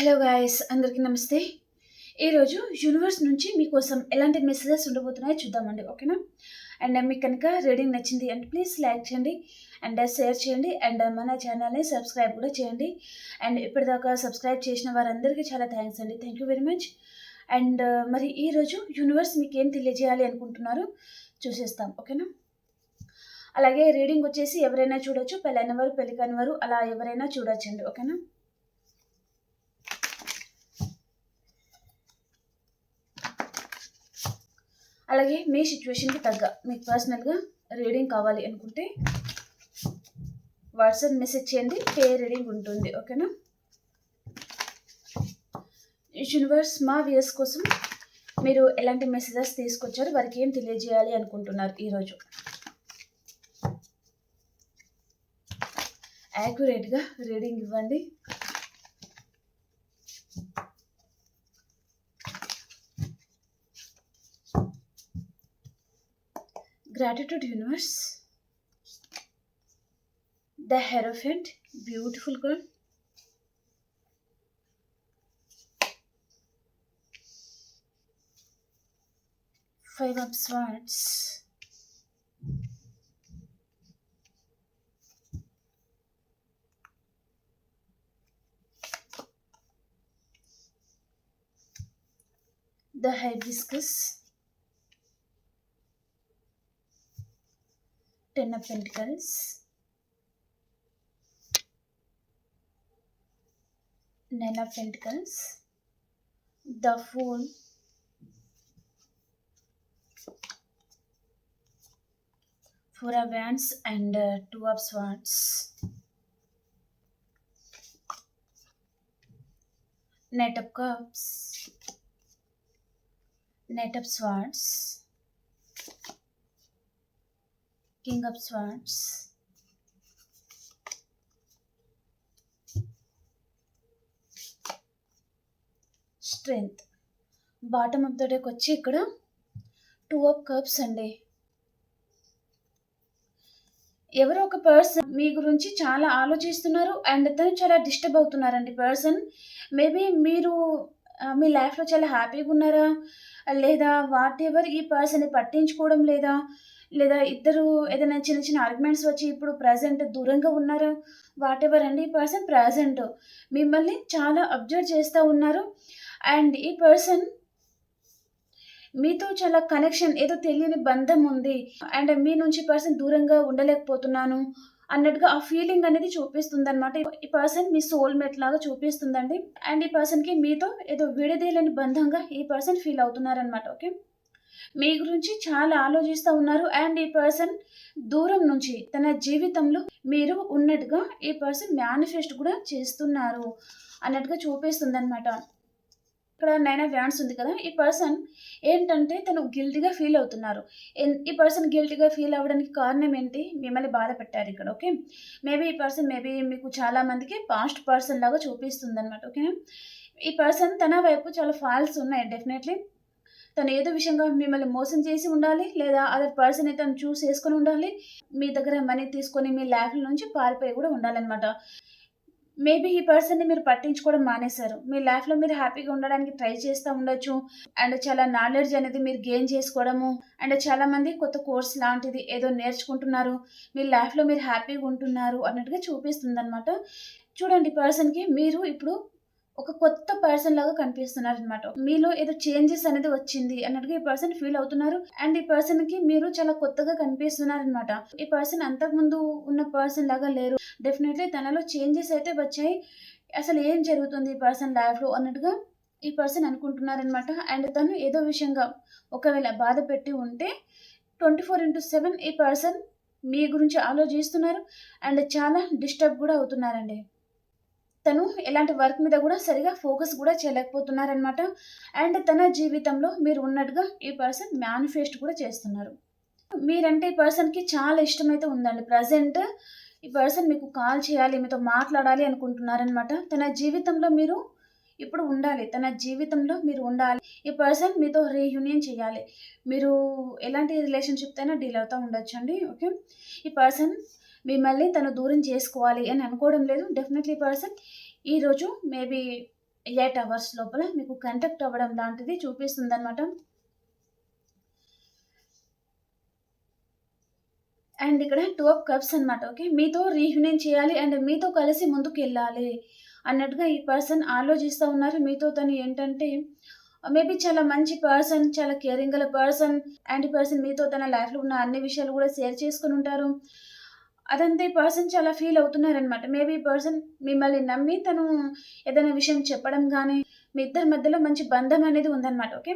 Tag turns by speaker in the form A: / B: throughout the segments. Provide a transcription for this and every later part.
A: Hello guys అందరికీ నమస్తే. ఈరోజు యూనివర్స్ నుంచి మీకోసం ఎలాంటి మెసేజెస్ ఉండబోతున్నాయో చూద్దామండి ఓకేనా? అండ్ మీకు కనుక రీడింగ్ నచ్చింది అంటే ప్లీజ్ లైక్ చేయండి అండ్ షేర్ చేయండి అండ్ మన ఛానల్ని సబ్స్క్రైబ్ కూడా చేయండి. అండ్ ఇప్పటిదాకా సబ్స్క్రైబ్ చేసిన వారందరికీ చాలా థ్యాంక్స్ అండి. Thank you very much and uh, మరి ఈరోజు యూనివర్స్ మీకు ఏం తెలియజేయాలి అనుకుంటున్నారు చూసేస్తాం ఓకేనా? అలాగే రీడింగ్ వచ్చేసి ఎవరైనా చూడొచ్చు పెళ్ళైన వారు పెళ్ళి కాని వారు అలా ఎవరైనా చూడొచ్చండి ఓకేనా? అలాగే మీ సిచ్యువేషన్కి తగ్గ మీకు పర్సనల్గా రీడింగ్ కావాలి అనుకుంటే వాట్సాప్ మెసేజ్ చేయండి పే రీడింగ్ ఉంటుంది ఓకేనా యూనివర్స్ మా వ్యూస్ కోసం మీరు ఎలాంటి మెసేజెస్ తీసుకొచ్చారు వారికి ఏం తెలియజేయాలి అనుకుంటున్నారు ఈరోజు? యాక్యురేట్గా రీడింగ్ ఇవ్వండి. Gratitude universe. The hierophant beautiful girl. Five of swords. The hibiscus Ten of Pentacles, Nine of Pentacles, the Fool, Four of Wands, and uh, Two of Swords. Knight of Cups, Knight of Swords, King of Swords, strength bottom of the డేకి వచ్చి ఇక్కడ two of cups అండి. ఎవరో ఒక person మీ గురించి చాలా ఆలోచిస్తున్నారు అండ్ తను చాలా డిస్టర్బ్ అవుతున్నారండి పర్సన్ మేబీ మీరు మీ లైఫ్లో చాలా హ్యాపీగా ఉన్నారా? లేదా వాట్ ఎవర్ ఈ పర్సన్ని పట్టించుకోవడం లేదా? లేదా ఇద్దరు ఏదైనా చిన్న చిన్న ఆర్గ్యుమెంట్స్ వచ్చి ఇప్పుడు ప్రజెంట్ దూరంగా ఉన్నారు? వాట్ ఎవర్ అండి ఈ పర్సన్ ప్రజెంట్ మిమ్మల్ని చాలా అబ్జర్వ్ చేస్తూ ఉన్నారు. అండ్ ఈ పర్సన్ మీతో చాలా కనెక్షన్ ఏదో తెలియని బంధం ఉంది. అండ్ మీ నుంచి పర్సన్ దూరంగా ఉండలేకపోతున్నాను అన్నట్టుగా ఆ ఫీలింగ్ అనేది చూపిస్తుంది అనమాట ఈ పర్సన్ మీ సోల్మేట్ లాగా చూపిస్తుందండి. అండ్ ఈ పర్సన్కి మీతో ఏదో విడదీయలేని బంధంగా ఈ పర్సన్ ఫీల్ అవుతున్నారనమాట ఓకే మీ గురించి చాలా ఆలోచిస్తూ ఉన్నారు. అండ్ ఈ పర్సన్ దూరం నుంచి తన జీవితంలో మీరు ఉన్నట్టుగా ఈ పర్సన్ మేనిఫెస్ట్ కూడా చేస్తున్నారు అన్నట్టుగా చూపిస్తుంది అనమాట ఇక్కడ నైనా వ్యాన్స్ ఉంది కదా ఈ పర్సన్ ఏంటంటే తను గిల్టీగా ఫీల్ అవుతున్నారు. ఈ పర్సన్ గిల్టీగా ఫీల్ అవ్వడానికి కారణం ఏంటి? మిమ్మల్ని బాధ పెట్టారు ఇక్కడ ఓకే? మేబీ ఈ పర్సన్ మేబీ మీకు చాలా మందికి పాస్ట్ పర్సన్ లాగా చూపిస్తుంది అనమాట ఓకే? ఈ పర్సన్ తన వైపు చాలా ఫాల్స్ ఉన్నాయి డెఫినెట్లీ తను ఏదో విషయంగా మిమ్మల్ని మోసం చేసి ఉండాలి లేదా అదర్ పర్సన్ అయితే తను చూస్ చేసుకొని ఉండాలి. మీ దగ్గర మనీ తీసుకొని మీ లైఫ్ నుంచి పారిపోయి కూడా ఉండాలన్నమాట. మేబీ ఈ పర్సన్ని మీరు పట్టించుకోవడం మానేశారు. మీ లైఫ్లో మీరు హ్యాపీగా ఉండడానికి ట్రై చేస్తూ ఉండొచ్చు. అండ్ చాలా నాలెడ్జ్ అనేది మీరు గెయిన్ చేసుకోవడము. అండ్ చాలా మంది కొత్త కోర్స్ లాంటిది ఏదో నేర్చుకుంటున్నారు. మీ లైఫ్లో మీరు హ్యాపీగా ఉంటున్నారు అన్నట్టుగా చూపిస్తుంది అనమాట చూడండి పర్సన్కి మీరు ఇప్పుడు ఒక కొత్త పర్సన్ లాగా కనిపిస్తున్నారు అనమాట మీలో ఏదో చేంజెస్ అనేది వచ్చింది అన్నట్టుగా ఈ పర్సన్ ఫీల్ అవుతున్నారు. అండ్ ఈ పర్సన్కి మీరు చాలా కొత్తగా కనిపిస్తున్నారు అనమాట ఈ పర్సన్ అంతకుముందు ఉన్న పర్సన్ లాగా లేరు. డెఫినెట్లీ తనలో చేంజెస్ అయితే వచ్చాయి. అసలు ఏం జరుగుతుంది ఈ పర్సన్ లైఫ్లో అన్నట్టుగా ఈ పర్సన్ అనుకుంటున్నారనమాట అండ్ తను ఏదో విషయంగా ఒకవేళ బాధ పెట్టి ఉంటే ట్వంటీ ఫోర్ ఇంటూ సెవెన్ ఈ పర్సన్ మీ గురించి ఆలోచిస్తున్నారు. అండ్ చాలా డిస్టర్బ్ కూడా అవుతున్నారండి. తను ఎలాంటి వర్క్ మీద కూడా సరిగా ఫోకస్ కూడా చేయలేకపోతున్నారనమాట అండ్ తన జీవితంలో మీరు ఉన్నట్టుగా ఈ పర్సన్ మేనిఫెస్ట్ కూడా చేస్తున్నారు. మీరంటే ఈ పర్సన్కి చాలా ఇష్టమైతే ఉందండి. ప్రజెంట్ ఈ పర్సన్ మీకు కాల్ చేయాలి మీతో మాట్లాడాలి అనుకుంటున్నారనమాట తన జీవితంలో మీరు ఇప్పుడు ఉండాలి. తన జీవితంలో మీరు ఉండాలి. ఈ పర్సన్ మీతో రీయూనియన్ చేయాలి. మీరు ఎలాంటి రిలేషన్షిప్ అయినా డీల్ అవుతూ ఉండొచ్చండి. ఓకే? ఈ పర్సన్ మిమ్మల్ని తను దూరం చేసుకోవాలి అని అనుకోవడం లేదు. డెఫినెట్లీ పర్సన్ ఈరోజు మేబీ ఎయిట్ అవర్స్ లోపల మీకు కంటాక్ట్ అవ్వడం లాంటిది చూపిస్తుంది అనమాట అండ్ ఇక్కడ టూ ఆఫ్ కప్స్ అనమాట ఓకే మీతో రీయూనియన్ చేయాలి అండ్ మీతో కలిసి ముందుకు వెళ్ళాలి అన్నట్టుగా ఈ పర్సన్ ఆలోచిస్తూ ఉన్నారు. మీతో తను ఏంటంటే మేబీ చాలా మంచి పర్సన్ చాలా కేరింగ్ గల పర్సన్ అండ్ పర్సన్ మీతో తన లైఫ్లో ఉన్న అన్ని విషయాలు కూడా షేర్ చేసుకుని ఉంటారు. అదంతా ఈ పర్సన్ చాలా ఫీల్ అవుతున్నారనమాట మేబీ ఈ పర్సన్ మిమ్మల్ని నమ్మి తను ఏదైనా విషయం చెప్పడం కానీ మీ ఇద్దరి మధ్యలో మంచి బంధం అనేది ఉందన్నమాట ఓకే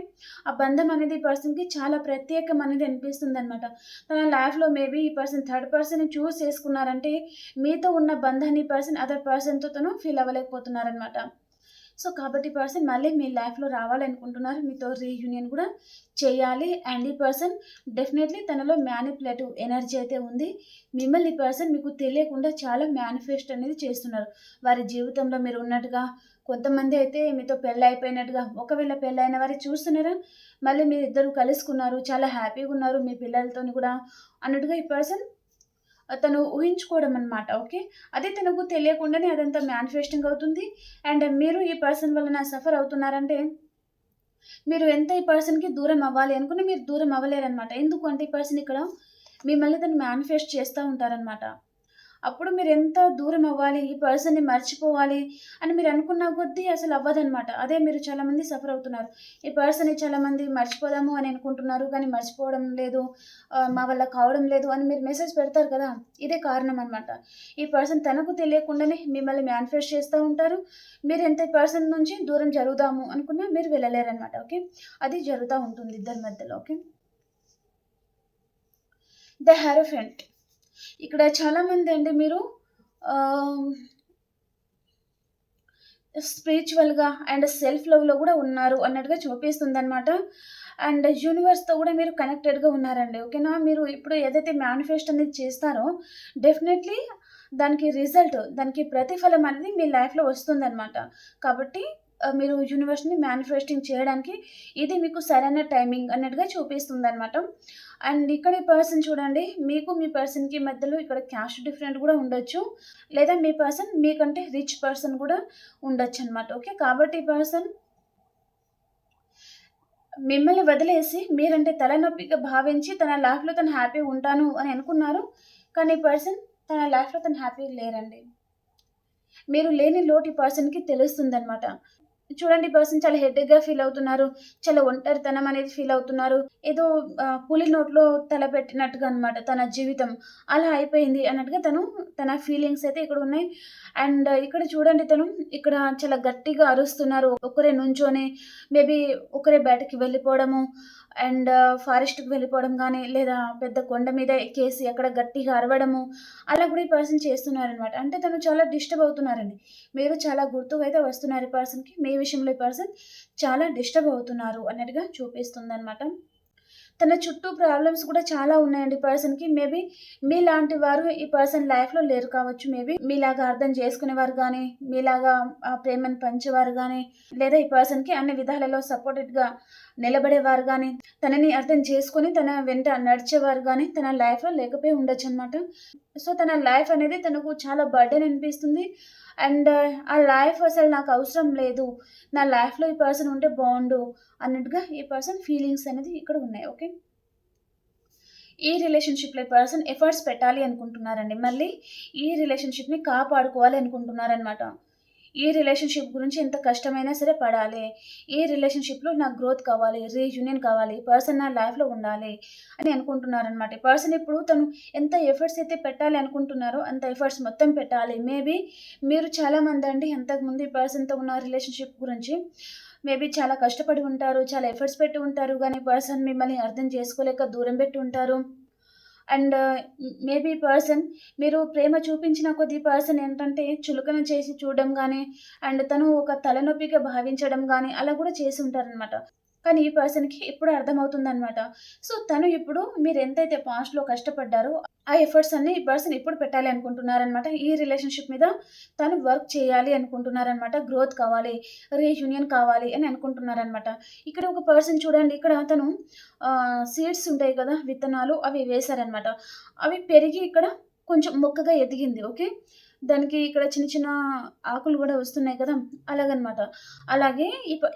A: ఆ బంధం అనేది ఈ పర్సన్కి చాలా ప్రత్యేకం అనేది అనిపిస్తుంది అనమాట తన లైఫ్లో మేబీ ఈ పర్సన్ థర్డ్ పర్సన్ని చూస్ చేసుకున్నారంటే మీతో ఉన్న బంధాన్ని పర్సన్ అదర్ పర్సన్తో తను ఫీల్ అవ్వలేకపోతున్నారనమాట సో కాబట్టి పర్సన్ మళ్ళీ మీ లైఫ్లో రావాలనుకుంటున్నారు. మీతో రీయూనియన్ కూడా చేయాలి. అండ్ ఈ పర్సన్ డెఫినెట్లీ తనలో మ్యానిపులేటివ్ ఎనర్జీ అయితే ఉంది. మిమ్మల్ని ఈ పర్సన్ మీకు తెలియకుండా చాలా మేనిఫెస్ట్ అనేది చేస్తున్నారు. వారి జీవితంలో మీరు ఉన్నట్టుగా కొంతమంది అయితే మీతో పెళ్ళి అయిపోయినట్టుగా ఒకవేళ పెళ్ళి అయిన వారి చూస్తున్నారా? మళ్ళీ మీరు ఇద్దరు కలుసుకున్నారు చాలా హ్యాపీగా ఉన్నారు. మీ పిల్లలతో కూడా అన్నట్టుగా ఈ పర్సన్ తను ఊహించుకోవడం అనమాట ఓకే? అదే తనకు తెలియకుండానే అదంతా మ్యానిఫెస్టింగ్ అవుతుంది. అండ్ మీరు ఈ పర్సన్ వలన సఫర్ అవుతున్నారంటే మీరు ఎంత ఈ పర్సన్కి దూరం అవ్వాలి అనుకుని మీరు దూరం అవ్వలేరనమాట ఎందుకు అంటే ఈ పర్సన్ ఇక్కడ మిమ్మల్ని తను మేనిఫెస్ట్ చేస్తూ ఉంటారనమాట అప్పుడు మీరు ఎంత దూరం అవ్వాలి? ఈ పర్సన్ని మర్చిపోవాలి అని మీరు అనుకున్న కొద్దీ అసలు అవ్వదనమాట అదే మీరు చాలామంది సఫర్ అవుతున్నారు. ఈ పర్సన్ని చాలామంది మర్చిపోదాము అని అనుకుంటున్నారు కానీ మర్చిపోవడం లేదు మా వల్ల కావడం లేదు అని మీరు మెసేజ్ పెడతారు కదా? ఇదే కారణం అనమాట ఈ పర్సన్ తనకు తెలియకుండానే మిమ్మల్ని మేనిఫెస్ట్ చేస్తూ ఉంటారు. మీరు ఎంత ఈ పర్సన్ నుంచి దూరం జరుగుదాము అనుకున్నా మీరు వెళ్ళలేరనమాట ఓకే? అది జరుగుతూ ఉంటుంది ఇద్దరి మధ్యలో ఓకే? ద హ్యారోఫెంట్ ఇక్కడ చాలామంది అండి మీరు స్పిరిచువల్గా అండ్ సెల్ఫ్ లవ్లో కూడా ఉన్నారు అన్నట్టుగా చూపిస్తుంది అనమాట అండ్ యూనివర్స్తో కూడా మీరు కనెక్టెడ్గా ఉన్నారండి ఓకేనా మీరు ఇప్పుడు ఏదైతే మేనిఫెస్ట్ అనేది చేస్తారో డెఫినెట్లీ దానికి రిజల్ట్ దానికి ప్రతిఫలం అనేది మీ లైఫ్లో వస్తుందన్నమాట. కాబట్టి మీరు యూనివర్స్ని మేనిఫెస్టింగ్ చేయడానికి ఇది మీకు సరైన టైమింగ్ అన్నట్టుగా చూపిస్తుంది అనమాట అండ్ ఇక్కడ ఈ పర్సన్ చూడండి మీకు మీ పర్సన్కి మధ్యలో ఇక్కడ క్యాష్ డిఫరెంట్ కూడా ఉండొచ్చు. లేదా మీ పర్సన్ మీకంటే రిచ్ పర్సన్ కూడా ఉండొచ్చు అనమాట ఓకే? కాబట్టి ఈ పర్సన్ మిమ్మల్ని వదిలేసి మీరంటే తలనొప్పిగా భావించి తన లైఫ్లో తను హ్యాపీ ఉంటాను అని అనుకున్నారు. కానీ ఈ పర్సన్ తన లైఫ్లో తను హ్యాపీ లేరండి. మీరు లేని లోటు ఈ పర్సన్కి తెలుస్తుంది అనమాట చూడండి పర్సన్ చాలా హెడ్గా ఫీల్ అవుతున్నారు. చాలా ఒంటరితనం అనేది ఫీల్ అవుతున్నారు. ఏదో పులి నోట్లో తల పెట్టినట్టుగా అనమాట తన జీవితం. అలా అయిపోయింది అన్నట్టుగా తను తన ఫీలింగ్స్ అయితే ఇక్కడ ఉన్నాయి. అండ్ ఇక్కడ చూడండి తను ఇక్కడ చాలా గట్టిగా అరుస్తున్నారు. ఒకరే నుంచోనే మేబీ ఒకరే బయటకి వెళ్ళిపోవడము అండ్ ఫారెస్ట్కి వెళ్ళిపోవడం కానీ లేదా పెద్ద కొండ మీద ఎక్కేసి అక్కడ గట్టిగా అరవడము అలా కూడా ఈ పర్సన్ చేస్తున్నారనమాట అంటే తను చాలా డిస్టర్బ్ అవుతున్నారండి. మీరు చాలా గుర్తుగా అయితే వస్తున్నారు ఈ పర్సన్కి మీ విషయంలో ఈ పర్సన్ చాలా డిస్టర్బ్ అవుతున్నారు అన్నట్టుగా చూపిస్తుంది అనమాట తన చుట్టూ ప్రాబ్లమ్స్ కూడా చాలా ఉన్నాయండి. పర్సన్కి మేబీ మీలాంటి వారు ఈ పర్సన్ లైఫ్లో లేరు కావచ్చు. మేబీ మీలాగా అర్థం చేసుకునేవారు కానీ మీలాగా ఆ ప్రేమను పంచేవారు కానీ లేదా ఈ పర్సన్కి అన్ని విధాలలో సపోర్టెడ్గా నిలబడేవారు కానీ తనని అర్థం చేసుకొని తన వెంట నడిచేవారు కానీ తన లైఫ్లో లేకపోయి ఉండొచ్చు అనమాట సో తన లైఫ్ అనేది తనకు చాలా బర్డెన్ అనిపిస్తుంది. అండ్ ఆ లైఫ్ అసలు నాకు అవసరం లేదు. నా లైఫ్లో ఈ పర్సన్ ఉంటే బాగుండు అన్నట్టుగా ఈ పర్సన్ ఫీలింగ్స్ అనేది ఇక్కడ ఉన్నాయి ఓకే? ఈ రిలేషన్షిప్లో ఈ పర్సన్ ఎఫర్ట్స్ పెట్టాలి అనుకుంటున్నారండి. మళ్ళీ ఈ రిలేషన్షిప్ని కాపాడుకోవాలి అనుకుంటున్నారనమాట ఈ రిలేషన్షిప్ గురించి ఎంత కష్టమైనా సరే పడాలి. ఈ రిలేషన్షిప్లో నాకు గ్రోత్ కావాలి రీయూనియన్ కావాలి పర్సన్ నా లైఫ్లో ఉండాలి అని అనుకుంటున్నారనమాట పర్సన్ ఇప్పుడు తను ఎంత ఎఫర్ట్స్ అయితే పెట్టాలి అనుకుంటున్నారో అంత ఎఫర్ట్స్ మొత్తం పెట్టాలి. మేబీ మీరు చాలామంది అండి అంతకుముందు ఈ పర్సన్తో ఉన్న రిలేషన్షిప్ గురించి మేబీ చాలా కష్టపడి ఉంటారు చాలా ఎఫర్ట్స్ పెట్టి ఉంటారు. కానీ పర్సన్ మిమ్మల్ని అర్థం చేసుకోలేక దూరం పెట్టి ఉంటారు. అండ్ మేబీ పర్సన్ మీరు ప్రేమ చూపించిన కొద్ది పర్సన్ ఏంటంటే చులకన చేసి చూడడం కానీ అండ్ తను ఒక తలనొప్పిగా భావించడం కానీ అలా కూడా చేసి ఉంటారనమాట కానీ ఈ పర్సన్కి ఇప్పుడు అర్థమవుతుంది అనమాట సో తను ఇప్పుడు మీరు ఎంతైతే పాస్ట్లో కష్టపడ్డారో ఆ ఎఫర్ట్స్ అన్ని ఈ పర్సన్ ఇప్పుడు పెట్టాలి అనుకుంటున్నారనమాట ఈ రిలేషన్షిప్ మీద తను వర్క్ చేయాలి అనుకుంటున్నారనమాట గ్రోత్ కావాలి రీయూనియన్ కావాలి అని అనుకుంటున్నారనమాట ఇక్కడ ఒక పర్సన్ చూడండి ఇక్కడ తను సీడ్స్ ఉంటాయి కదా విత్తనాలు అవి వేశారనమాట అవి పెరిగి ఇక్కడ కొంచెం మొక్కగా ఎదిగింది ఓకే దానికి ఇక్కడ చిన్న చిన్న ఆకులు కూడా వస్తున్నాయి కదా! అలాగనమాట. అలాగే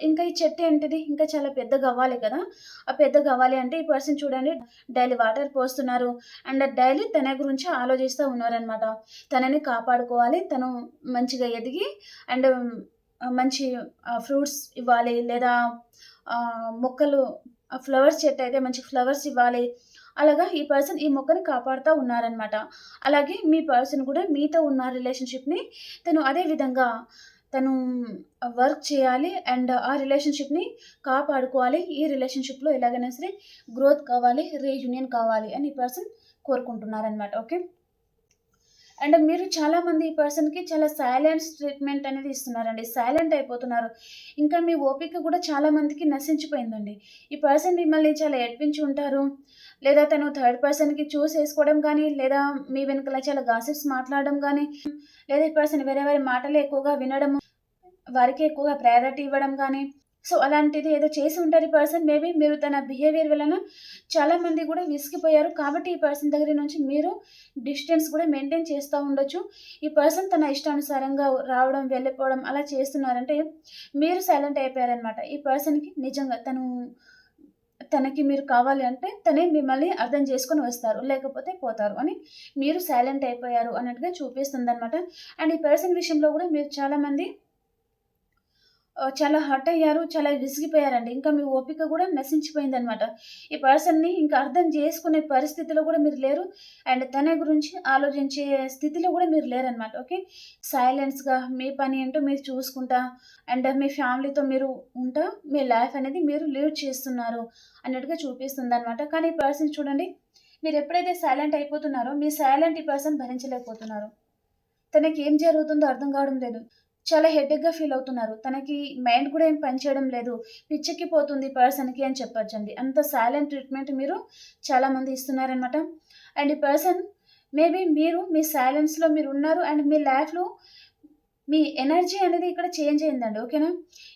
A: ఇంకా ఈ చెట్టు ఏంటిది ఇంకా చాలా పెద్దగవ్వాలి కదా! ఆ పెద్దగవ్వాలి అంటే ఈ పర్సన్ చూడండి డైలీ వాటర్ పోస్తున్నారు. అండ్ డైలీ తన గురించి ఆలోచిస్తూ ఉన్నారనమాట. తనని కాపాడుకోవాలి. తను మంచిగా ఎదిగి అండ్ మంచి ఫ్రూట్స్ ఇవ్వాలి లేదా మొక్కలు ఫ్లవర్స్ ఫ్లవర్స్ చెట్టయితే మంచి ఫ్లవర్స్ ఇవ్వాలి. అలాగా ఈ పర్సన్ ఈ మొక్కని కాపాడుతూ ఉన్నారనమాట. అలాగే మీ పర్సన్ కూడా మీతో ఉన్న రిలేషన్‌షిప్‌ని తను అదే విధంగా తను వర్క్ చేయాలి. అండ్ ఆ రిలేషన్‌షిప్‌ని కాపాడుకోవాలి. ఈ రిలేషన్‌షిప్‌లో ఎలాగైనా సరే గ్రోత్ కావాలి. రీయూనియన్ కావాలి అని ఈ పర్సన్ కోరుకుంటున్నారనమాట. ఓకే. అండ్ మీరు చాలామంది ఈ పర్సన్‌కి చాలా సైలెన్స్ ట్రీట్‌మెంట్ అనేది ఇస్తున్నారండి. సైలెంట్ అయిపోతున్నారు. ఇంకా మీ ఓపిక కూడా చాలా మందికి నశించిపోయిందండి. ఈ పర్సన్ మిమ్మల్ని చాలా ఏడ్పించి ఉంటారు. లేదా తను థర్డ్ పర్సన్‌కి చూస్ వేసుకోవడం కానీ లేదా మీ వెనుకల చాలా గాసిప్స్ మాట్లాడడం కానీ లేదా ఈ పర్సన్ వేరే వారి మాటలే ఎక్కువగా వినడము, వారికి ఎక్కువగా ప్రయారిటీ ఇవ్వడం కానీ సో, అలాంటిది ఏదో చేసి ఉంటారు ఈ పర్సన్. మేబీ మీరు తన బిహేవియర్ వలన చాలామంది కూడా విసిగిపోయారు. కాబట్టి ఈ పర్సన్ దగ్గర నుంచి మీరు డిస్టెన్స్ కూడా మెయింటైన్ చేస్తూ ఉండొచ్చు. ఈ పర్సన్ తన ఇష్టానుసారంగా రావడం, వెళ్ళిపోవడం అలా చేస్తున్నారంటే మీరు సైలెంట్ అయిపోయారనమాట. ఈ పర్సన్‌కి నిజంగా తను తనకి మీరు కావాలి అంటే తనే మిమ్మల్ని అర్థం చేసుకొని వస్తారు. లేకపోతే పోతారు అని మీరు సైలెంట్ అయిపోయారు అన్నట్టుగా చూపిస్తుంది అనమాట అండ్ ఈ పర్సన్ విషయంలో కూడా మీరు చాలామంది చాలా హర్ట్ అయ్యారు. చాలా విసిగిపోయారండి. ఇంకా మీ ఓపిక కూడా నశించిపోయింది అనమాట ఈ పర్సన్‌ని ఇంకా అర్థం చేసుకునే పరిస్థితిలో కూడా మీరు లేరు. అండ్ తన గురించి ఆలోచించే స్థితిలో కూడా మీరు లేరనమాట. ఓకే. సైలెన్స్‌గా మీ పని ఏంటో మీరు చూసుకుంటా అండ్ మీ ఫ్యామిలీతో మీరు ఉంటా మీ లైఫ్ అనేది మీరు లీడ్ చేస్తున్నారు అన్నట్టుగా చూపిస్తుందనమాట. కానీ ఈ పర్సన్ చూడండి మీరు ఎప్పుడైతే సైలెంట్ అయిపోతున్నారో మీ సైలెంట్ ఈ పర్సన్ భరించలేకపోతున్నారు. తనకి ఏం జరుగుతుందో అర్థం కావడం లేదు. చాలా హెడ్గా ఫీల్ అవుతున్నారు. తనకి మైండ్ కూడా ఏం పనిచేయడం లేదు. పిచ్చెక్కిపోతుంది పర్సన్‌కి అని చెప్పొచ్చండి. అంత సైలెంట్ ట్రీట్‌మెంట్ మీరు చాలామంది ఇస్తున్నారనమాట. అండ్ ఈ పర్సన్ మేబీ మీరు మీ సైలెన్స్‌లో మీరున్నారు అండ్ మీ లైఫ్‌లో మీ ఎనర్జీ అనేది ఇక్కడ చేంజ్ అయిందండి. ఓకేనా.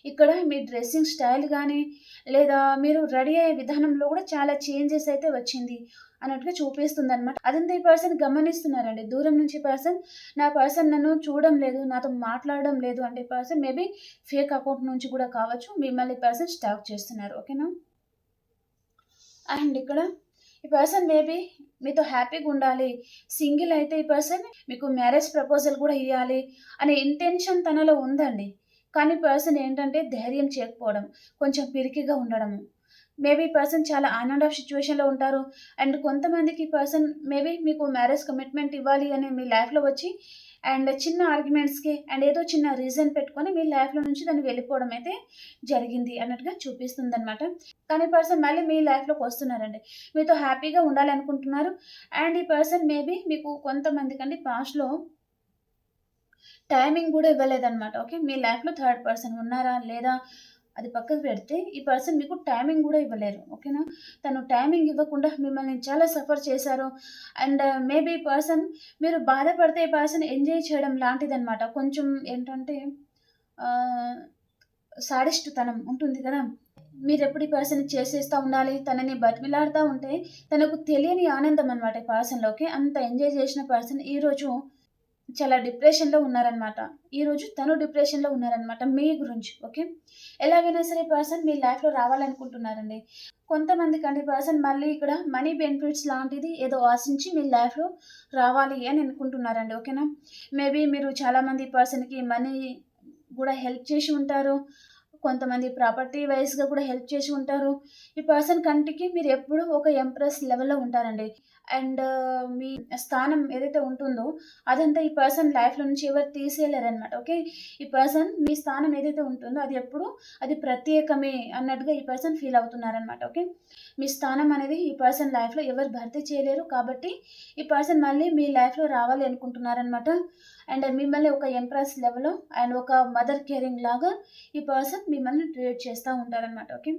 A: ఇక్కడ మీ డ్రెస్సింగ్ స్టైల్ కానీ లేదా మీరు రెడీ అయ్యే విధానంలో కూడా చాలా చేంజెస్ అయితే వచ్చింది అన్నట్టుగా చూపిస్తుంది అనమాట అదంతా ఈ పర్సన్ గమనిస్తున్నారండి. దూరం నుంచి పర్సన్ నా పర్సన్ నన్ను చూడడం లేదు. నాతో మాట్లాడడం లేదు అంటే ఈ పర్సన్ మేబీ ఫేక్ అకౌంట్ నుంచి కూడా కావచ్చు. మిమ్మల్ని ఈ పర్సన్ స్టాక్ చేస్తున్నారు. ఓకేనా. అండ్ ఇక్కడ ఈ పర్సన్ మేబీ మీతో హ్యాపీగా ఉండాలి. సింగిల్ అయితే ఈ పర్సన్ మీకు మ్యారేజ్ ప్రపోజల్ కూడా ఇయ్యాలి అనే ఇంటెన్షన్ తనలో ఉందండి. కానీ పర్సన్ ఏంటంటే ధైర్యం చేయకపోవడం, కొంచెం పిరికిగా ఉండడము. మేబీ పర్సన్ చాలా ఆన్ అండ్ ఆఫ్ సిచ్యువేషన్లో ఉంటారు. అండ్ కొంతమందికి ఈ పర్సన్ మేబీ మీకు మ్యారేజ్ కమిట్మెంట్ ఇవ్వాలి అని మీ లైఫ్‌లో వచ్చి అండ్ చిన్న ఆర్గ్యుమెంట్స్‌కి అండ్ ఏదో చిన్న రీజన్ పెట్టుకొని మీ లైఫ్‌లో నుంచి దాన్ని వెళ్ళిపోవడం అయితే జరిగింది అన్నట్టుగా చూపిస్తుంది అనమాట కానీ పర్సన్ మళ్ళీ మీ లైఫ్‌లోకి వస్తున్నారండి. మీతో హ్యాపీగా ఉండాలనుకుంటున్నారు. అండ్ ఈ పర్సన్ మేబీ మీకు కొంతమందికండి పాస్ట్‌లో టైమింగ్ కూడా ఇవ్వలేదనమాట. ఓకే. మీ లైఫ్‌లో థర్డ్ పర్సన్ ఉన్నారా? లేదా? అది పక్కకు పెడితే ఈ పర్సన్ మీకు టైమింగ్ కూడా ఇవ్వలేరు. ఓకేనా. తను టైమింగ్ ఇవ్వకుండా మిమ్మల్ని చాలా సఫర్ చేశారు. అండ్ మేబీ పర్సన్ మీరు బాధపడితే ఈ పర్సన్ ఎంజాయ్ చేయడం లాంటిదనమాట. కొంచెం ఏంటంటే సాడిస్ట్ తనం ఉంటుంది కదా! మీరెప్పుడు ఈ పర్సన్ చేసేస్తా ఉండాలి. తనని బతిమిలాడుతూ ఉంటే తనకు తెలియని ఆనందం అనమాట ఈ పర్సన్లోకి అంత ఎంజాయ్ చేసిన పర్సన్ ఈరోజు చాలా డిప్రెషన్‌లో ఉన్నారనమాట. ఈరోజు తను డిప్రెషన్‌లో ఉన్నారనమాట మీ గురించి. ఓకే. ఎలాగైనా సరే పర్సన్ మీ లైఫ్‌లో రావాలనుకుంటున్నారండి. కొంతమందికండి ఈ పర్సన్ మళ్ళీ ఇక్కడ మనీ బెనిఫిట్స్ లాంటిది ఏదో ఆశించి మీ లైఫ్‌లో రావాలి అని అనుకుంటున్నారండి. ఓకేనా. మేబీ మీరు చాలామంది పర్సన్‌కి మనీ కూడా హెల్ప్ చేసి ఉంటారు. కొంతమంది ప్రాపర్టీ వైస్‌గా కూడా హెల్ప్ చేసి ఉంటారు. ఈ పర్సన్ కంటికి మీరు ఎప్పుడూ ఒక ఎంప్రెస్ లెవెల్‌లో ఉంటారండి. అండ్ మీ స్థానం ఏదైతే ఉంటుందో అదంతా ఈ పర్సన్ లైఫ్‌లో నుంచి ఎవరు తీసేయలేరనమాట. ఓకే. ఈ పర్సన్ మీ స్థానం ఏదైతే ఉంటుందో అది ఎప్పుడు అది ప్రత్యేకమే అన్నట్టుగా ఈ పర్సన్ ఫీల్ అవుతున్నారనమాట. ఓకే. మీ స్థానం అనేది ఈ పర్సన్ లైఫ్‌లో ఎవరు భర్తీ చేయలేరు. కాబట్టి ఈ పర్సన్ మళ్ళీ మీ లైఫ్‌లో రావాలి అనుకుంటున్నారనమాట. అండ్ మిమ్మల్ని ఒక ఎంప్రెస్ లెవెల్‌లో అండ్ ఒక మదర్ కేరింగ్ లాగా ఈ పర్సన్ మిమ్మల్ని ట్రీట్ చేస్తూ ఉంటారనమాట. ఓకే.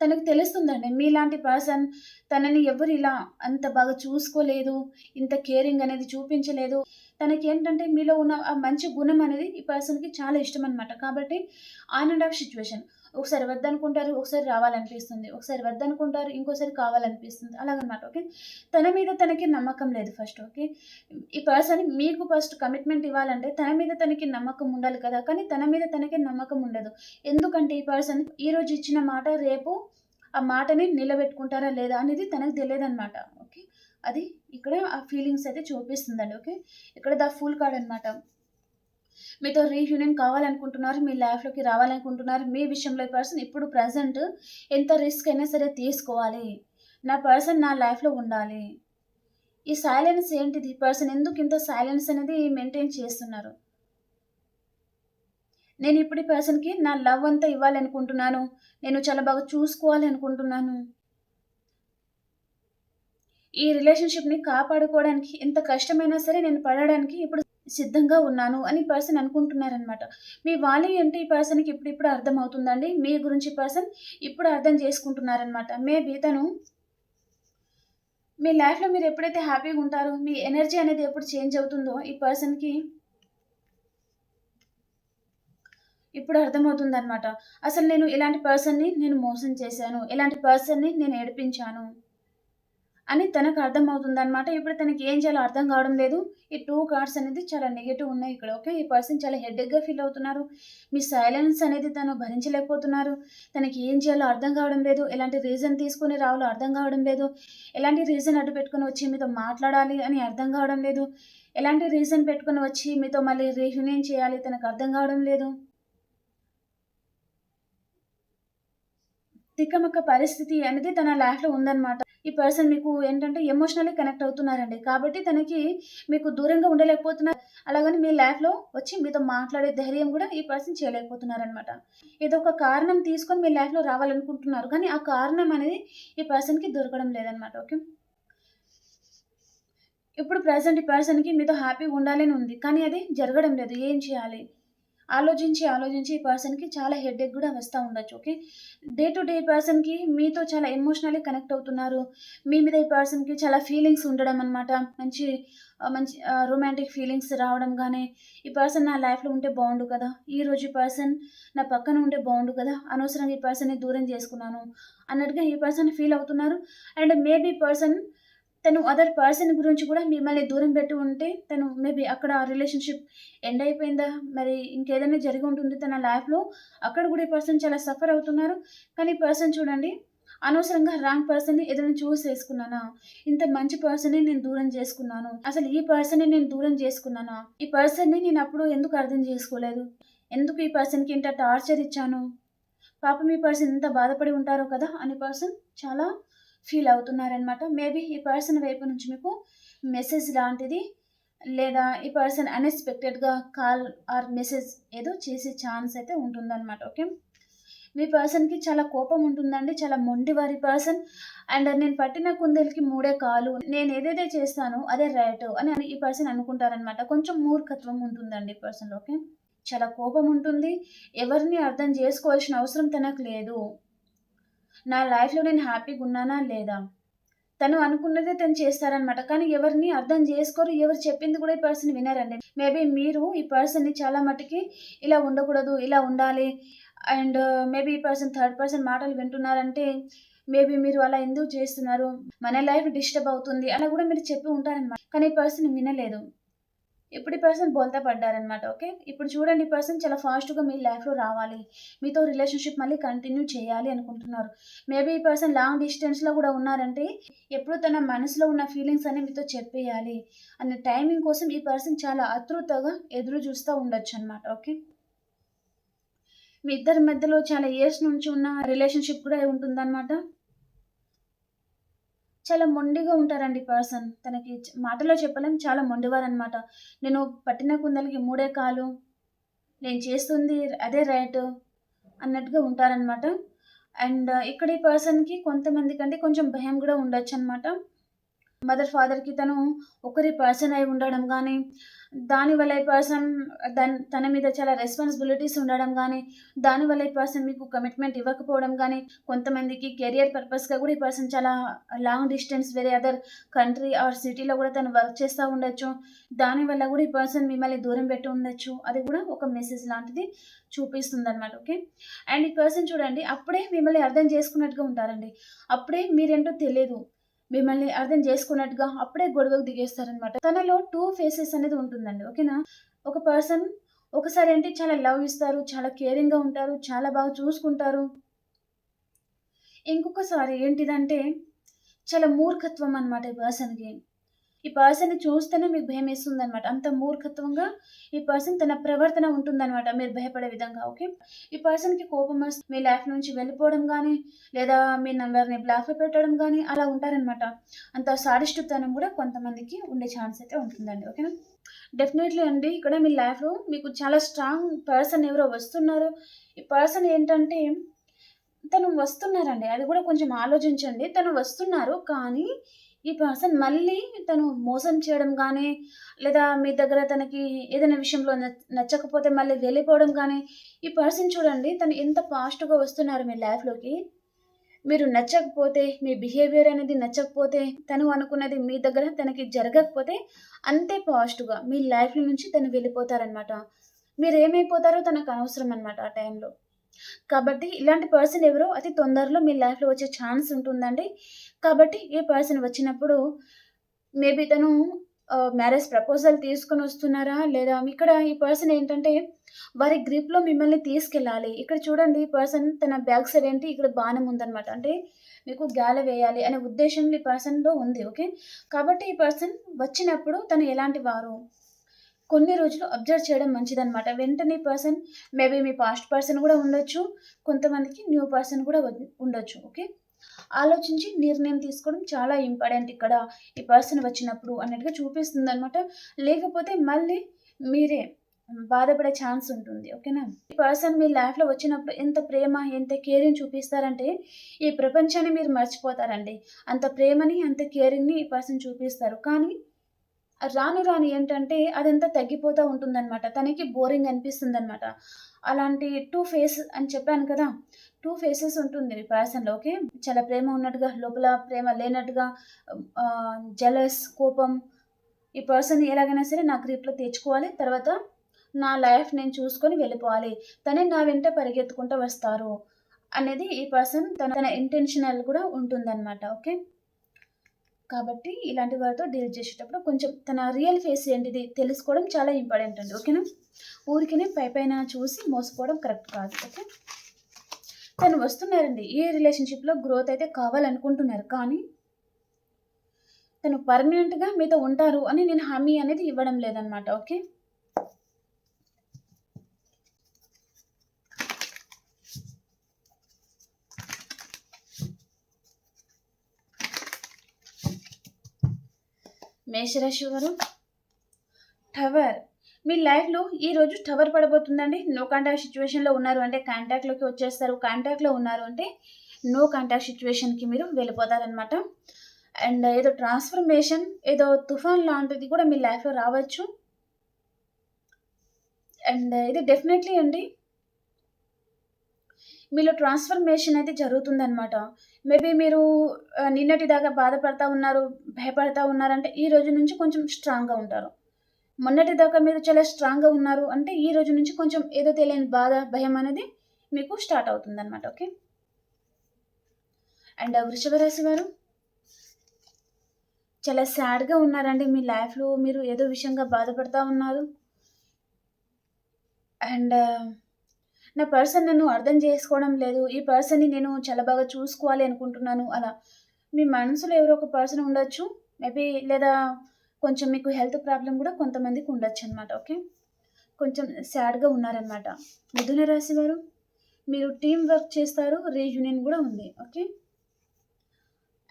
A: తనకు తెలుస్తుందండి. మీలాంటి పర్సన్ తనని ఎవరు ఇలా అంత బాగా చూసుకోలేదు. ఇంత కేరింగ్ అనేది చూపించలేదు. తనకి ఏంటంటే మీలో ఉన్న ఆ మంచి గుణం అనేది ఈ పర్సన్‌కి చాలా ఇష్టం అనమాట కాబట్టి ఆన్ అండ్ ఆఫ్ సిచ్యువేషన్ ఒకసారి వద్దనుకుంటారు, ఒకసారి రావాలనిపిస్తుంది. ఒకసారి వద్దనుకుంటారు, ఇంకోసారి కావాలనిపిస్తుంది. అలాగనమాట. ఓకే. తన మీద తనకి నమ్మకం లేదు ఫస్ట్. ఓకే. ఈ పర్సన్ మీకు ఫస్ట్ కమిట్మెంట్ ఇవ్వాలంటే తన మీద తనకి నమ్మకం ఉండాలి కదా! కానీ తన మీద తనకి నమ్మకం ఉండదు. ఎందుకంటే ఈ పర్సన్ ఈరోజు ఇచ్చిన మాట రేపు ఆ మాటని నిలబెట్టుకుంటారా లేదా అనేది తనకు తెలియదన్నమాట ఓకే. అది ఇక్కడ ఆ ఫీలింగ్స్ అయితే చూపిస్తుందండి. ఓకే. ఇక్కడ ద ఫుల్ కార్డ్ అనమాట. మీతో రీయూనియన్ కావాలనుకుంటున్నారు. మీ లైఫ్‌లోకి రావాలనుకుంటున్నారు. మీ విషయంలో ఈ పర్సన్ ఇప్పుడు ప్రజెంట్ ఎంత రిస్క్ అయినా సరే తీసుకోవాలి. నా పర్సన్ నా లైఫ్‌లో ఉండాలి. ఈ సైలెన్స్ ఏంటిది? పర్సన్ ఎందుకు ఇంత సైలెన్స్ అనేది మెయింటైన్ చేస్తున్నారు? నేను ఇప్పుడు ఈ పర్సన్‌కి నా లవ్ అంతా ఇవ్వాలనుకుంటున్నాను. నేను చాలా బాగా చూసుకోవాలి అనుకుంటున్నాను. ఈ రిలేషన్‌షిప్‌ని కాపాడుకోవడానికి ఎంత కష్టమైనా సరే నేను పడడానికి ఇప్పుడు సిద్ధంగా ఉన్నాను అని పర్సన్ అనుకుంటున్నారనమాట. మీ వాల్యూ ఏంటి ఈ పర్సన్‌కి ఇప్పుడిప్పుడు అర్థమవుతుందండి. మీ గురించి పర్సన్ ఇప్పుడు అర్థం చేసుకుంటున్నారనమాట. మేబీ తను మీ లైఫ్‌లో మీరు ఎప్పుడైతే హ్యాపీగా ఉంటారో, మీ ఎనర్జీ అనేది ఎప్పుడు చేంజ్ అవుతుందో ఈ పర్సన్‌కి ఇప్పుడు అర్థమవుతుందనమాట. అసలు నేను ఇలాంటి పర్సన్‌ని నేను మోసం చేశాను. ఇలాంటి పర్సన్‌ని నేను ఏడిపించాను. అని తనకు అర్థమవుతుందనమాట. ఇప్పుడు తనకి ఏం చేయాలో అర్థం కావడం లేదు. ఈ టూ కార్డ్స్ అనేది చాలా నెగిటివ్ ఉన్నాయి ఇక్కడ. ఓకే. ఈ పర్సన్ చాలా హెడేక్‌గా ఫీల్ అవుతున్నారు. మీ సైలెన్స్ అనేది తను భరించలేకపోతున్నారు. తనకి ఏం చేయాలో అర్థం కావడం లేదు. ఎలాంటి రీజన్ తీసుకొని రావాలో అర్థం కావడం లేదు. ఎలాంటి రీజన్ అడ్డు పెట్టుకుని వచ్చి మీతో మాట్లాడాలి అని అర్థం కావడం లేదు. ఎలాంటి రీజన్ పెట్టుకుని వచ్చి మీతో మళ్ళీ రీయూనియన్ చేయాలి తనకు అర్థం కావడం లేదు. తిక్కమక్క పరిస్థితి అనేది తన లైఫ్‌లో ఉందన్నమాట ఈ పర్సన్ మీకు ఏంటంటే ఎమోషనల్లీ కనెక్ట్ అవుతున్నారండి. కాబట్టి తనకి మీకు దూరంగా ఉండలేకపోతున్నారు. అలాగని మీ లైఫ్‌లో వచ్చి మీతో మాట్లాడే ధైర్యం కూడా ఈ పర్సన్ చేయలేకపోతున్నారనమాట. ఏదో ఒక కారణం తీసుకొని మీ లైఫ్‌లో రావాలనుకుంటున్నారు. కానీ ఆ కారణం అనేది ఈ పర్సన్‌కి దొరకడం లేదనమాట. ఓకే. ఇప్పుడు ప్రజెంట్ ఈ పర్సన్‌కి మీతో హ్యాపీగా ఉండాలని ఉంది. కానీ అది జరగడం లేదు. ఏం చేయాలి? ఆలోచించి, ఆలోచించి ఈ పర్సన్‌కి చాలా హెడేక్ కూడా వస్తూ ఉండొచ్చు. ఓకే. డే టు డే పర్సన్‌కి మీతో చాలా ఎమోషనల్లీ కనెక్ట్ అవుతున్నారు. మీ మీద ఈ పర్సన్‌కి చాలా ఫీలింగ్స్ ఉండడం అనమాట. మంచి మంచి రొమాంటిక్ ఫీలింగ్స్ రావడం కానీ ఈ పర్సన్ నా లైఫ్‌లో ఉంటే బాగుండు కదా! ఈరోజు ఈ పర్సన్ నా పక్కన ఉంటే బాగుండు కదా! అనవసరంగా ఈ పర్సన్‌ని దూరం చేసుకున్నాను అన్నట్టుగా ఈ పర్సన్ ఫీల్ అవుతున్నారు. అండ్ మేబీ పర్సన్ తను అదర్ పర్సన్ గురించి కూడా మిమ్మల్ని దూరం పెట్టి ఉంటే తను మేబీ అక్కడ ఆ రిలేషన్‌షిప్ ఎండ్ అయిపోయిందా? మరి ఇంకేదైనా జరిగి ఉంటుంది తన లైఫ్‌లో. అక్కడ కూడా ఈ పర్సన్ చాలా సఫర్ అవుతున్నారు. కానీ ఈ పర్సన్ చూడండి అనవసరంగా రాంగ్ పర్సన్‌ని ఏదైనా చూస్ చేసుకున్నానా? ఇంత మంచి పర్సన్‌ని నేను దూరం చేసుకున్నాను. అసలు ఈ పర్సన్‌ని నేను దూరం చేసుకున్నానా? ఈ పర్సన్‌ని నేను అప్పుడు ఎందుకు అర్థం చేసుకోలేదు? ఎందుకు ఈ పర్సన్‌కి ఇంత టార్చర్ ఇచ్చాను? పాపం ఈ పర్సన్ ఇంత బాధపడి ఉంటారో కదా! అని పర్సన్ చాలా ఫీల్ అవుతున్నారనమాట. మేబీ ఈ పర్సన్ వైపు నుంచి మీకు మెసేజ్ లాంటిది లేదా ఈ పర్సన్ అన్‌ఎక్స్‌పెక్టెడ్‌గా కాల్ ఆర్ మెసేజ్ ఏదో చేసే ఛాన్స్ అయితే ఉంటుందన్నమాట ఓకే. మీ పర్సన్‌కి చాలా కోపం ఉంటుందండి. చాలా మొండివారి పర్సన్. అండ్ నేను పట్టిన కుందేలకి మూడే కాలు నేను ఏదైతే చేస్తానో అదే రైట్ అని ఈ పర్సన్ అనుకుంటారనమాట. కొంచెం మూర్ఖత్వం ఉంటుందండి ఈ పర్సన్‌లో. ఓకే. చాలా కోపం ఉంటుంది. ఎవరిని అర్థం చేసుకోవాల్సిన అవసరం తనకు లేదు. నా లైఫ్‌లో నేను హ్యాపీగా ఉన్నానా? లేదా? తను అనుకున్నదే తను చేస్తారనమాట. కానీ ఎవరిని అర్థం చేసుకోరు. ఎవరు చెప్పింది కూడా ఈ పర్సన్ వినరండి. మేబీ మీరు ఈ పర్సన్‌ని చాలా మటుకి ఇలా ఉండకూడదు, ఇలా ఉండాలి అండ్ మేబీ uh, ఈ పర్సన్ థర్డ్ పర్సన్ మాటలు వింటున్నారంటే మేబీ మీరు అలా ఎందుకు చేస్తున్నారు? మన లైఫ్ డిస్టర్బ్ అవుతుంది. అలా కూడా మీరు చెప్పి ఉంటారనమాట. కానీ ఈ పర్సన్ వినలేదు. ఇప్పుడు ఈ పర్సన్ బోల్తా పడ్డారనమాట. ఓకే. ఇప్పుడు చూడండి ఈ పర్సన్ చాలా ఫాస్ట్‌గా మీ లైఫ్‌లో రావాలి. మీతో రిలేషన్‌షిప్ మళ్ళీ కంటిన్యూ చేయాలి అనుకుంటున్నారు. మేబీ ఈ పర్సన్ లాంగ్ డిస్టెన్స్‌లో కూడా ఉన్నారంటే ఎప్పుడు తన మనసులో ఉన్న ఫీలింగ్స్ అనేవి మీతో చెప్పేయాలి అనే టైమింగ్ కోసం ఈ పర్సన్ చాలా ఆతృతగా ఎదురు చూస్తా ఉండొచ్చనమాట. ఓకే. మీ ఇద్దరి మధ్యలో చాలా ఇయర్స్ నుంచి ఉన్న రిలేషన్‌షిప్ కూడా ఉంటుందనమాట. చాలా మొండిగా ఉంటారండి ఈ పర్సన్. తనకి మాటలో మాటల్లో చెప్పలేం చాలా మొండివారనమాట. నేను పట్టిన కుందలకి మూడే కాలు నేను చేస్తుంది అదే రైట్ అన్నట్టుగా ఉంటారనమాట. అండ్ ఇక్కడ ఈ పర్సన్‌కి కొంతమంది కంటే కొంచెం భయం కూడా ఉండొచ్చనమాట. మదర్ ఫాదర్కి తను ఒకరి పర్సన్ అయి ఉండడం కానీ దానివల్ల ఈ పర్సన్ దాని తన మీద చాలా రెస్పాన్సిబిలిటీస్ ఉండడం కానీ దానివల్ల ఈ పర్సన్ మీకు కమిట్మెంట్ ఇవ్వకపోవడం కానీ కొంతమందికి కెరియర్ పర్పస్గా కూడా ఈ పర్సన్ చాలా లాంగ్ డిస్టెన్స్ వేరే అదర్ కంట్రీ ఆర్ సిటీలో కూడా తను వర్క్ చేస్తూ ఉండొచ్చు. దానివల్ల కూడా ఈ పర్సన్ మిమ్మల్ని దూరం పెట్టి ఉండొచ్చు. అది కూడా ఒక మెసేజ్ లాంటిది చూపిస్తుంది అనమాట ఓకే? అండ్ ఈ పర్సన్ చూడండి అప్పుడే మిమ్మల్ని అర్థం చేసుకున్నట్టుగా ఉంటారండి. అప్పుడే మీరేంటో తెలియదు మిమ్మల్ని అర్థం చేసుకున్నట్టుగా అప్పుడే గొడవకు దిగేస్తారనమాట తనలో టూ ఫేసెస్ అనేది ఉంటుందండి ఓకేనా? ఒక పర్సన్ ఒకసారి అంటే చాలా లవ్ ఇస్తారు చాలా కేరింగ్గా ఉంటారు చాలా బాగా చూసుకుంటారు. ఇంకొకసారి ఏంటిదంటే చాలా మూర్ఖత్వం అనమాట ఈ పర్సన్కి ఈ పర్సన్ని చూస్తేనే మీకు భయం వేస్తుంది అనమాట అంత మూర్ఖత్వంగా ఈ పర్సన్ తన ప్రవర్తన ఉంటుందన్నమాట. మీరు భయపడే విధంగా ఓకే ఈ పర్సన్కి కోపం వస్తే మీ లైఫ్ నుంచి వెళ్ళిపోవడం కానీ లేదా మీ నెంబర్ని బ్లాక్లో పెట్టడం కానీ అలా ఉంటారనమాట అంత సాడిస్టుతనం కూడా కొంతమందికి ఉండే ఛాన్స్ అయితే ఉంటుందండి ఓకేనా డెఫినెట్లీ అండి ఇక్కడ మీ లైఫ్లో మీకు చాలా స్ట్రాంగ్ పర్సన్ ఎవరో వస్తున్నారు. ఈ పర్సన్ ఏంటంటే తను వస్తున్నారండి. అది కూడా కొంచెం ఆలోచించండి. తను వస్తున్నారు కానీ ఈ పర్సన్ మళ్ళీ తను మోసం చేయడం కానీ లేదా మీ దగ్గర తనకి ఏదైనా విషయంలో నచ్చకపోతే మళ్ళీ వెళ్ళిపోవడం కానీ ఈ పర్సన్ చూడండి తను ఎంత ఫాస్ట్గా వస్తున్నారు మీ లైఫ్లోకి మీరు నచ్చకపోతే మీ బిహేవియర్ అనేది నచ్చకపోతే తను అనుకున్నది మీ దగ్గర తనకి జరగకపోతే అంతే పాజిటివ్గా మీ లైఫ్ నుంచి తను వెళ్ళిపోతారనమాట మీరు ఏమైపోతారో తనకు అనవసరం అనమాట ఆ టైంలో కాబట్టి ఇలాంటి పర్సన్ ఎవరో అతి తొందరలో మీ లైఫ్లో వచ్చే ఛాన్స్ ఉంటుందండి. కాబట్టి ఏ పర్సన్ వచ్చినప్పుడు మేబీ తను మ్యారేజ్ ప్రపోజల్ తీసుకొని వస్తున్నారా? లేదా ఇక్కడ ఈ పర్సన్ ఏంటంటే వారి గ్రిప్లో మిమ్మల్ని తీసుకెళ్ళాలి. ఇక్కడ చూడండి ఈ పర్సన్ తన బ్యాక్ సైడ్ ఏంటి? ఇక్కడ బాణం ఉందనమాట అంటే మీకు గాలి వేయాలి అనే ఉద్దేశం ఈ పర్సన్లో ఉంది ఓకే కాబట్టి ఈ పర్సన్ వచ్చినప్పుడు తను ఎలాంటి వారు? కొన్ని రోజులు అబ్జర్వ్ చేయడం మంచిదన్నమాట. వెంటనే పర్సన్ మేబీ మీ పాస్ట్ పర్సన్ కూడా ఉండొచ్చు కొంతమందికి న్యూ పర్సన్ కూడా ఉండొచ్చు ఓకే ఆలోచించి నిర్ణయం తీసుకోవడం చాలా ఇంపార్టెంట్ ఇక్కడ. ఈ పర్సన్ వచ్చినప్పుడు అన్నట్టుగా చూపిస్తుంది అనమాట లేకపోతే మళ్ళీ మీరే బాధపడే ఛాన్స్ ఉంటుంది ఓకేనా ఈ పర్సన్ మీ లైఫ్లో వచ్చినప్పుడు ఎంత ప్రేమ ఎంత కేరింగ్ చూపిస్తారంటే ఈ ప్రపంచాన్ని మీరు మర్చిపోతారండి. అంత ప్రేమని అంత కేరింగ్ని ఈ పర్సన్ చూపిస్తారు. కానీ రాను రాను ఏంటంటే అదంతా తగ్గిపోతూ ఉంటుందన్నమాట. తనకి బోరింగ్ అనిపిస్తుంది అనమాట అలాంటి టూ ఫేస్ అని చెప్పాను కదా టూ ఫేసెస్ ఉంటుంది ఈ పర్సన్లో ఓకే? చాలా ప్రేమ ఉన్నట్టుగా లోపల ప్రేమ లేనట్టుగా జలస్ కోపం ఈ పర్సన్ ఎలాగైనా సరే నా గ్రీప్లో తెచ్చుకోవాలి. తర్వాత నా లైఫ్ నేను చూసుకొని వెళ్ళిపోవాలి. తనే నా వెంట పరిగెత్తుకుంటూ వస్తారు. అనేది ఈ పర్సన్ తన తన ఇంటెన్షనల్ కూడా ఉంటుందన్నమాట ఓకే? కాబట్టి ఇలాంటి వారితో డీల్ చేసేటప్పుడు కొంచెం తన రియల్ ఫేస్ ఏంటిది తెలుసుకోవడం చాలా ఇంపార్టెంట్ అండి ఓకేనా? ఊరికనే పై పైన చూసి మోసపోవడం కరెక్ట్ కాదు ఓకే? తను వస్తున్నారండి ఈ రిలేషన్షిప్లో గ్రోత్ అయితే కావాలనుకుంటున్నారు కానీ తను పర్మనెంట్గా మీతో ఉంటారు అని నేను హామీ అనేది ఇవ్వడం లేదనమాట ఓకే? మేషరాశి వారు టవర్. మీ లైఫ్లో ఈరోజు టవర్ పడబోతుందండి. నో కాంటాక్ట్ సిచ్యువేషన్లో ఉన్నారు అంటే కాంటాక్ట్లోకి వచ్చేస్తారు. కాంటాక్ట్లో ఉన్నారు అంటే నో కాంటాక్ట్ సిచ్యువేషన్కి మీరు వెళ్ళిపోతారనమాట అండ్ ఏదో ట్రాన్స్ఫర్మేషన్ ఏదో తుఫాన్ లాంటిది కూడా మీ లైఫ్లో రావచ్చు. అండ్ ఇది డెఫినెట్లీ అండి మీలో ట్రాన్స్ఫర్మేషన్ అయితే జరుగుతుందనమాట మేబీ మీరు నిన్నటి దాకా బాధపడతా ఉన్నారు భయపడతా ఉన్నారంటే ఈ రోజు నుంచి కొంచెం స్ట్రాంగ్గా ఉంటారు. మొన్నటి దాకా మీరు చాలా స్ట్రాంగ్గా ఉన్నారు అంటే ఈ రోజు నుంచి కొంచెం ఏదో తెలియని బాధ భయం అనేది మీకు స్టార్ట్ అవుతుంది అనమాట ఓకే? అండ్ వృషభ రాశి వారు? చాలా సాడ్గా ఉన్నారండి మీ లైఫ్లో మీరు ఏదో విషయంగా బాధపడతా ఉన్నారు. అండ్ నా పర్సన్ నన్ను అర్థం చేసుకోవడం లేదు. ఈ పర్సన్ని నేను చాలా బాగా చూసుకోవాలి అనుకుంటున్నాను అలా. మీ మనసులో ఎవరో ఒక పర్సన్ ఉండొచ్చు. మేబీ లేదా కొంచెం మీకు హెల్త్ ప్రాబ్లం కూడా కొంతమందికి ఉండొచ్చు అనమాట ఓకే కొంచెం సాడ్గా ఉన్నారనమాట మిథున రాశి వారు మీరు టీం వర్క్ చేస్తారు రీయూనియన్ కూడా ఉంది ఓకే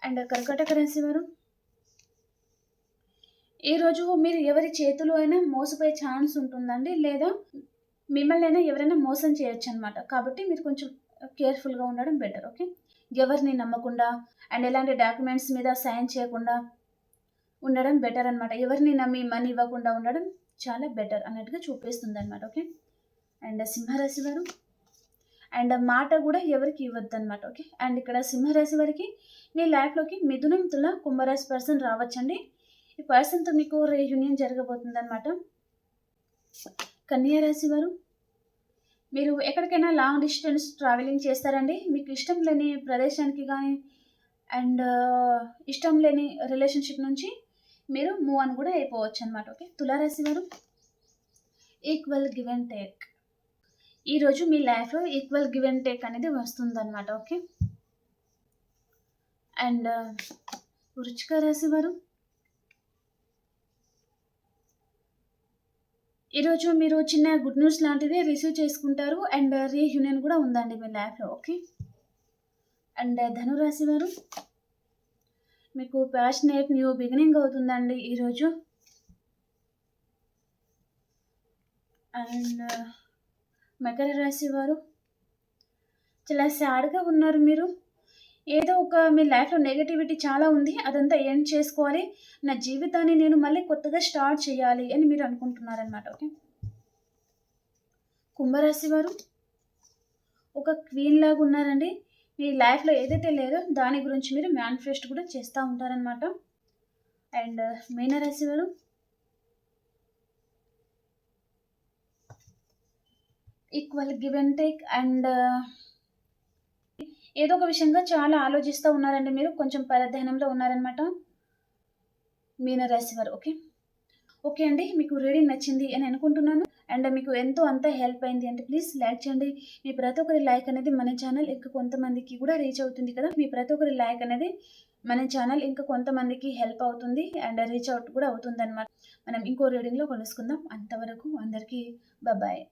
A: అండ్ కర్కటక రాశి వారు ఈరోజు మీరు ఎవరి చేతిలో అయినా మోసపోయే ఛాన్స్ ఉంటుందండి? లేదా మిమ్మల్ని అయినా ఎవరైనా మోసం చేయొచ్చు అనమాట కాబట్టి మీరు కొంచెం కేర్ఫుల్గా ఉండడం బెటర్ ఓకే? ఎవరిని నమ్మకుండా అండ్ ఎలాంటి డాక్యుమెంట్స్ మీద సైన్ చేయకుండా ఉండడం బెటర్ అనమాట ఎవరిని నమ్మి మనీ ఇవ్వకుండా ఉండడం చాలా బెటర్ అన్నట్టుగా చూపిస్తుంది అనమాట ఓకే? అండ్ సింహరాశి వారు? అండ్ మాట కూడా ఎవరికి ఇవ్వద్దు అనమాట ఓకే? అండ్ ఇక్కడ సింహరాశి వారికి మీ లైఫ్లోకి మిథునం తుల కుంభరాశి పర్సన్ రావచ్చండి. ఈ పర్సన్తో మీకు రీయూనియన్ జరగబోతుంది అనమాట కన్యారాశి వారు మీరు ఎక్కడికైనా లాంగ్ డిస్టెన్స్ ట్రావెలింగ్ చేస్తారండి? మీకు ఇష్టం లేని ప్రదేశానికి కానీ అండ్ uh, ఇష్టం లేని రిలేషన్షిప్ నుంచి మీరు మూవ్ అని కూడా అయిపోవచ్చు అనమాట ఓకే తులారాశి వారు ఈక్వల్ గివ్ అండ్ టేక్ ఈరోజు మీ లైఫ్లో ఈక్వల్ గివ్ అండ్ టేక్ అనేది వస్తుందన్నమాట ఓకే అండ్ uh, వృచ్చిక రాశి వారు ఈరోజు మీరు చిన్న గుడ్ న్యూస్ లాంటిది రిసీవ్ చేసుకుంటారు. అండ్ రీయూనియన్ కూడా ఉందండి మీ లైఫ్లో ఓకే? అండ్ ధనురాశి వారు మీకు ప్యాషనేట్ న్యూ బిగినింగ్ అవుతుందండి ఈరోజు. అండ్ మకర రాశి వారు చాలా సాడ్గా ఉన్నారు మీరు. ఏదో ఒక మీ లైఫ్లో నెగటివిటీ చాలా ఉంది అదంతా ఏం చేసుకోవాలి. నా జీవితాన్ని నేను మళ్ళీ కొత్తగా స్టార్ట్ చేయాలి అని మీరు అనుకుంటున్నారనమాట ఓకే? కుంభరాశి వారు ఒక క్వీన్ లాగా ఉన్నారండి. మీ లైఫ్లో ఏదైతే లేదో దాని గురించి మీరు మేనిఫెస్ట్ కూడా చేస్తూ ఉంటారనమాట అండ్ మీనరాశి వారు equal give and take and ఏదో ఒక విషయంగా చాలా ఆలోచిస్తూ ఉన్నారండి మీరు. కొంచెం పరధ్యానంలో ఉన్నారనమాట మీనరాశి వారు ఓకే? ఓకే అండి మీకు రీడింగ్ నచ్చింది అని అనుకుంటున్నాను. అండ్ మీకు ఎంతో అంత హెల్ప్ అయింది అంటే ప్లీజ్ లైక్ చేయండి. మీ ప్రతి ఒక్కరి లైక్ అనేది మన ఛానల్ ఇంకా కొంతమందికి కూడా రీచ్ అవుతుంది కదా. మీ ప్రతి ఒక్కరి లైక్ అనేది మన ఛానల్ ఇంకా కొంతమందికి హెల్ప్ అవుతుంది అండ్ రీచ్ అవుట్ కూడా అవుతుంది అనమాట మనం ఇంకో రీడింగ్లో కలుసుకుందాం. అంతవరకు అందరికీ బాయ్